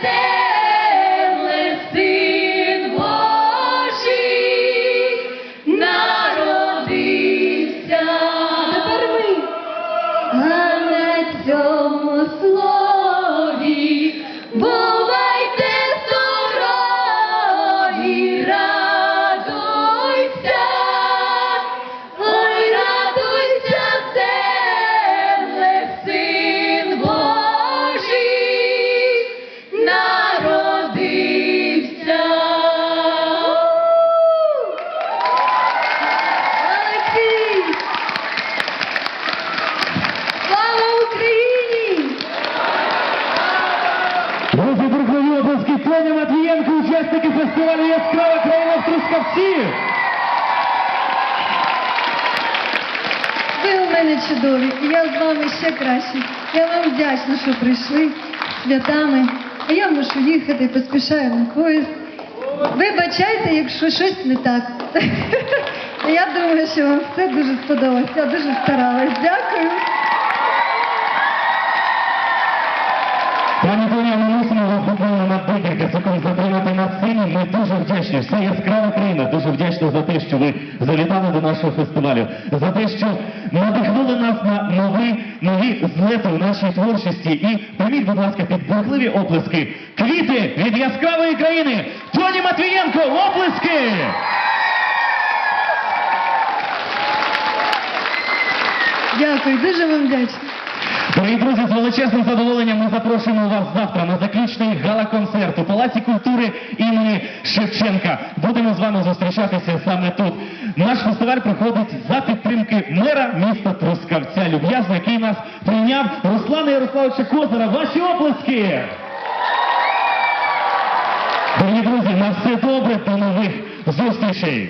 There учасники фестивалю Яскрава країна в Трускавці. Ви у мене чудові, і я з вами ще краще. Я вам вдячна, що прийшли святами. А я мушу їхати, поспішаю на поїзд. Вибачайте, якщо щось не так. Я думаю, що вам все дуже сподобалось. Я дуже старалась. Дякую. Тоня, ми мусимо вас буквально на декілька секунд затримати на сцені. Ми дуже вдячні. Вся яскрава країна дуже вдячна за те, що ви завітали до нашого фестивалю, за те, що надихнули нас на нові, нові злети в нашій творчості. І прийміть, будь ласка, під бурхливі оплески квіти від яскравої країни. Тоні Матвієнко, оплески! Дякую, дуже вам вдячна. Дорогі друзі, з величезним задоволенням ми запрошуємо вас завтра на заключний гала-концерт у Палаці культури імені Шевченка. Будемо з вами зустрічатися саме тут. Наш фестиваль проходить за підтримки мера міста Трускавця Люб'язна, який нас прийняв Руслана Ярославовича Козара. Ваші оплески! Дорогі друзі, на все добре, до нових зустрічей!